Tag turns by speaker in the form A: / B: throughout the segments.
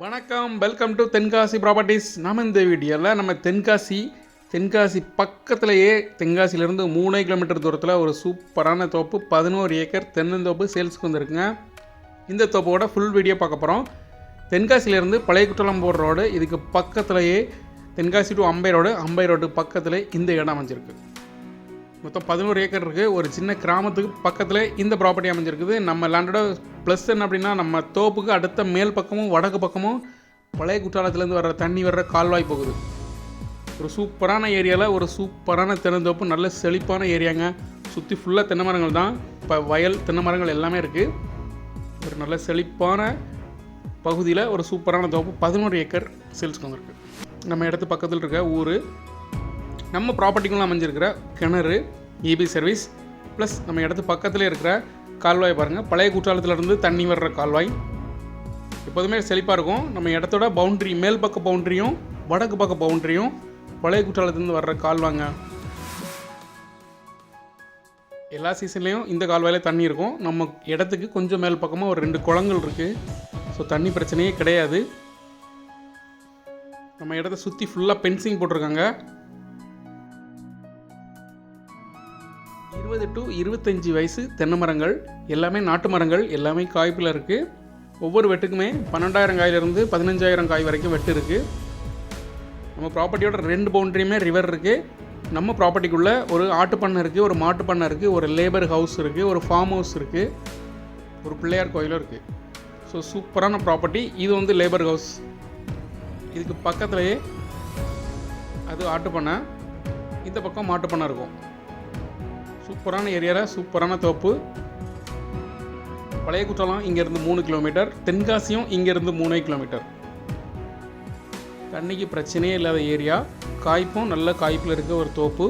A: வணக்கம் welcome to Tenkasi properties நம்ம இந்த வீடியோவில் நம்ம தென்காசி தென்காசி பக்கத்துலேயே தென்காசியிலேருந்து மூணு கிலோமீட்டர் தூரத்தில் ஒரு சூப்பரான தோப்பு பதினோரு ஏக்கர் தென்னந்தோப்பு சேல்ஸுக்கு வந்திருக்குங்க. இந்த தோப்போட ஃபுல் வீடியோ பார்க்க போகிறோம் தென்காசியிலேருந்து பழைய குற்றலம் போடுற ரோடு இதுக்கு பக்கத்துலேயே Tenkasi to Ambai road Ambai road பக்கத்தில் இந்த இடம் அமைஞ்சிருக்கு. மொத்தம் பதினோரு ஏக்கர் இருக்குது ஒரு சின்ன கிராமத்துக்கு பக்கத்தில் இந்த ப்ராப்பர்ட்டி அமைஞ்சிருக்குது. நம்ம லேண்டோட ப்ளஸ் என்ன அப்படின்னா நம்ம தோப்புக்கு அடுத்த மேல் பக்கமும் வடக்கு பக்கமும் பழைய குற்றாலத்துலேருந்து வர்ற தண்ணி வர்ற கால்வாய் போகுது. ஒரு சூப்பரான ஏரியாவில் ஒரு சூப்பரான தென்னந்தோப்பு நல்ல செழிப்பான ஏரியாங்க. சுற்றி ஃபுல்லாக தென்னை மரங்கள் தான். இப்போ வயல் தென்னை மரங்கள் எல்லாமே இருக்குது ஒரு நல்ல செழிப்பான பகுதியில் ஒரு சூப்பரான தோப்பு பதினோரு ஏக்கர் சேல்ஸ்க்கு வந்திருக்கு. நம்ம இடத்து பக்கத்தில் இருக்க ஊர் நம்ம ப்ராப்பர்ட்டிக்குள்ள அமைஞ்சிருக்கிற கிணறு இபி சர்வீஸ் ப்ளஸ் நம்ம இடத்து பக்கத்தில் இருக்கிற கால்வாய் பாருங்கள் பழைய குற்றாலத்திலேருந்து தண்ணி வர்ற கால்வாய். எப்போதுமே செழிப்பாக இருக்கும். நம்ம இடத்தோட பவுண்ட்ரி மேல் பக்க பவுண்ட்ரியும் வடக்கு பக்க பவுண்ட்ரியும் பழைய குற்றாலத்துலேருந்து வர்ற கால்வாங்க. எல்லா சீசன்லேயும் இந்த கால்வாயில் தண்ணி இருக்கும். நம்ம இடத்துக்கு கொஞ்சம் மேல் பக்கமாக ஒரு ரெண்டு குளங்கள் இருக்குது ஸோ தண்ணி பிரச்சனையே கிடையாது. நம்ம இடத்த சுற்றி ஃபுல்லாக பென்சிங் போட்டிருக்காங்க. இருபது டு இருபத்தஞ்சி வயசு தென்னை மரங்கள் எல்லாமே நாட்டு மரங்கள் எல்லாமே காய்ப்பில் இருக்குது ஒவ்வொரு வெட்டுக்குமே பன்னெண்டாயிரம் காயிலிருந்து பதினஞ்சாயிரம் காய் வரைக்கும் வெட்டு இருக்குது நம்ம ப்ராப்பர்ட்டியோட ரெண்டு பவுண்டரியுமே ரிவர் இருக்குது நம்ம ப்ராப்பர்ட்டிக்குள்ளே ஒரு ஆட்டு பண்ணை இருக்குது ஒரு மாட்டு பண்ணை இருக்குது ஒரு லேபர் ஹவுஸ் இருக்குது ஒரு ஃபார்ம் ஹவுஸ் இருக்குது ஒரு பிள்ளையார் கோயிலும் இருக்குது ஸோ சூப்பரான ப்ராப்பர்ட்டி இது வந்து லேபர் ஹவுஸ் இதுக்கு பக்கத்துலேயே அது ஆட்டு பண்ணை இந்த பக்கம் மாட்டு பண்ணை இருக்கும். சூப்பரான ஏரியாவில் சூப்பரான தோப்பு. பழைய குற்றாலம் இங்கேருந்து மூணு கிலோமீட்டர் தென்காசியும் இங்கேருந்து மூணே கிலோமீட்டர். தண்ணிக்கு பிரச்சனையே இல்லாத ஏரியா. காய்ப்பும் நல்ல காய்ப்பில் இருக்க ஒரு தோப்பு.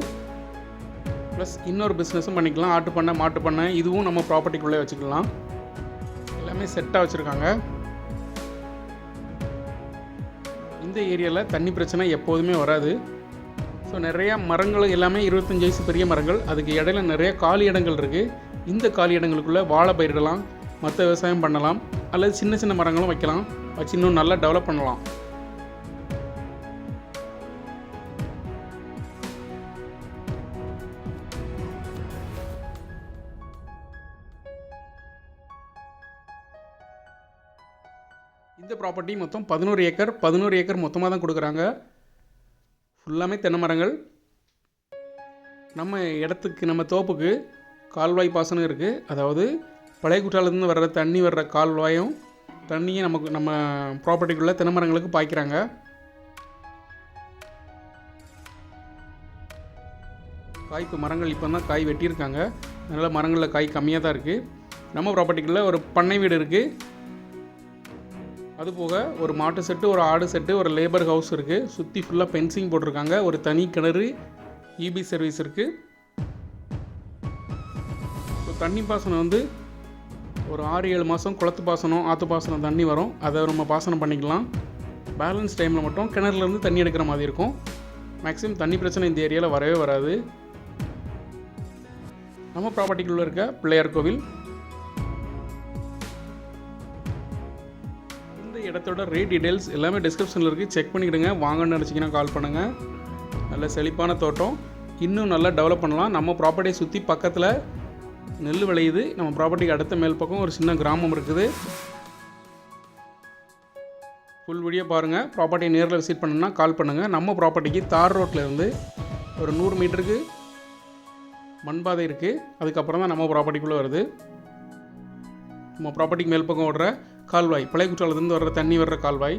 A: ப்ளஸ் இன்னொரு பிஸ்னஸும் பண்ணிக்கலாம். ஆட்டு பண்ணை மாட்டு பண்ணை இதுவும் நம்ம ப்ராப்பர்ட்டிக்குள்ளே வச்சுக்கலாம். எல்லாமே செட்டாக வச்சுருக்காங்க. இந்த ஏரியாவில் தண்ணி பிரச்சனை எப்போதுமே வராது. ஸோ நிறையா மரங்கள் எல்லாமே இருபத்தஞ்சி வயசு பெரிய மரங்கள். அதுக்கு இடையில நிறைய காலி இடங்கள் இருக்குது இந்த காலி இடங்களுக்குள்ளே வாழை பயிரிடலாம் மற்ற விவசாயம் பண்ணலாம் அல்லது சின்ன சின்ன மரங்களும் வைக்கலாம். வச்சு இன்னும் நல்லா டெவலப் பண்ணலாம். இந்த ப்ராப்பர்ட்டி மொத்தம் பதினோரு ஏக்கர். பதினோரு ஏக்கர் மொத்தமாக தான் கொடுக்குறாங்க. ஃபுல்லாமே தென்னை மரங்கள். நம்ம இடத்துக்கு நம்ம தோப்புக்கு கால்வாய் பாசனம் இருக்குது அதாவது பழைய குற்றாலத்துலேருந்து வர்ற தண்ணி வர்ற கால்வாயும் தண்ணியும் நமக்கு நம்ம ப்ராப்பர்ட்டிக்குள்ளே தென்னை மரங்களுக்கு பாய்க்கிறாங்க. காய்ப்பு மரங்கள் இப்போ தான் காய் வெட்டியிருக்காங்க. அதனால் மரங்களில் காய் கம்மியாக தான் இருக்குது நம்ம ப்ராப்பர்ட்டிக்குள்ளே ஒரு பண்ணை வீடு இருக்குது அது போக ஒரு மாட்டு செட்டு ஒரு ஆடு செட்டு ஒரு லேபர் ஹவுஸ் இருக்குது சுற்றி ஃபுல்லாக பென்சிங் போட்டிருக்காங்க. ஒரு தனி கிணறு இபி சர்வீஸ் இருக்குது ஸோ தண்ணி பாசனம் வந்து ஒரு ஆறு ஏழு மாதம் குளத்து பாசனம் ஆற்று பாசனம் தண்ணி வரும். அதை நம்ம பாசனம் பண்ணிக்கலாம். பேலன்ஸ் டைமில் மட்டும் கிணறுலேருந்து தண்ணி எடுக்கிற மாதிரி இருக்கும். மேக்ஸிமம் தண்ணி பிரச்சனை இந்த ஏரியாவில் வரவே வராது. நம்ம ப்ராப்பர்ட்டிக்குள்ளே இருக்க பிள்ளையார் கோவில். இடத்தோட ரேட் டீடைல்ஸ் எல்லாமே டிஸ்கிரிப்ஷனில் இருக்குது செக் பண்ணிக்கிடுங்க. வாங்கன்னு நினச்சிங்கன்னா கால் பண்ணுங்கள் நல்ல செழிப்பான தோட்டம். இன்னும் நல்லா டெவலப் பண்ணலாம். நம்ம ப்ராப்பர்ட்டியை சுற்றி பக்கத்தில் நெல் விளையுது. நம்ம ப்ராப்பர்ட்டிக்கு அடுத்த மேல் பக்கம் ஒரு சின்ன கிராமம் இருக்குது. ஃபுல் வீடியோ பாருங்கள் ப்ராப்பர்ட்டியை நேரில் விசிட் பண்ணணும்னா கால் பண்ணுங்கள் நம்ம ப்ராப்பர்ட்டிக்கு தார் ரோட்டில் இருந்து ஒரு நூறு மீட்டருக்கு மண்பாதை இருக்குது அதுக்கப்புறம் தான் நம்ம ப்ராப்பர்ட்டிக்குள்ளே வருது. நம்ம ப்ராப்பர்ட்டிக்கு மேல் பக்கம் ஓடுற கால்வாய் பழைய குற்றாலத்துலேருந்து வர்ற தண்ணி வர்ற கால்வாய்.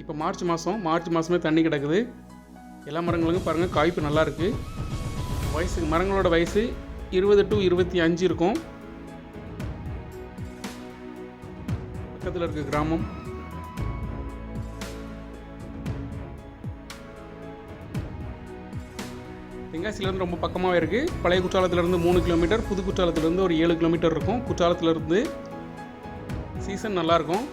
A: இப்போ மார்ச் மாதம் மார்ச் மாதமே தண்ணி கிடக்குது. எல்லா மரங்களுக்கும் பாருங்கள் காய்ப்பு நல்லா இருக்குது வயசு மரங்களோட வயசு இருபது டு இருபத்தி அஞ்சு இருக்கும். பக்கத்தில் இருக்க கிராமம். தெங்காசிலேருந்து ரொம்ப பக்கமாகவே இருக்குது பழைய குற்றாலத்திலேருந்து மூணு கிலோமீட்டர் புது குற்றாலத்திலேருந்து ஒரு ஏழு கிலோமீட்டர் இருக்கும். குற்றாலத்திலேருந்து சீசன் நல்லாயிருக்கும்.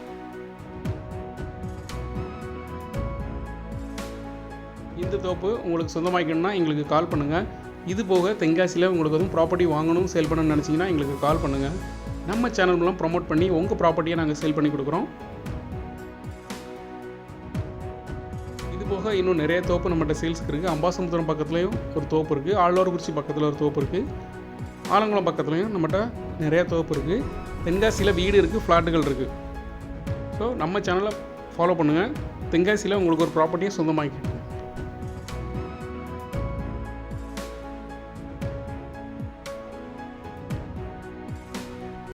A: இந்த தோப்பு உங்களுக்கு சொந்தமாக்கணும்னா எங்களுக்கு கால் பண்ணுங்கள் இது போக தென்காசியில் உங்களுக்கு வந்து ப்ராப்பர்ட்டி வாங்கணும் சேல் பண்ணணும்னு நினச்சிங்கன்னா எங்களுக்கு கால் பண்ணுங்கள் நம்ம சேனல் மூலம் ப்ரொமோட் பண்ணி உங்கள் ப்ராப்பர்ட்டியை நாங்கள் சேல் பண்ணி கொடுக்குறோம். இது போக இன்னும் நிறைய தோப்பு நம்மகிட்ட சேல்ஸ்க்கு இருக்குது அம்பாசமுத்திரம் பக்கத்துலேயும் ஒரு தோப்பு இருக்குது ஆழ்வார்குறிச்சி பக்கத்தில் ஒரு தோப்பு இருக்குது ஆலங்குளம் பக்கத்துலேயும் நம்மகிட்ட நிறைய தோப்பு இருக்குது தென்காசியில் வீடு இருக்குது ஃப்ளாட்டுகள் இருக்குது ஸோ நம்ம சேனலை ஃபாலோ பண்ணுங்கள் தென்காசியில் உங்களுக்கு ஒரு ப்ராப்பர்ட்டியை சொந்தமாக்கிட்டு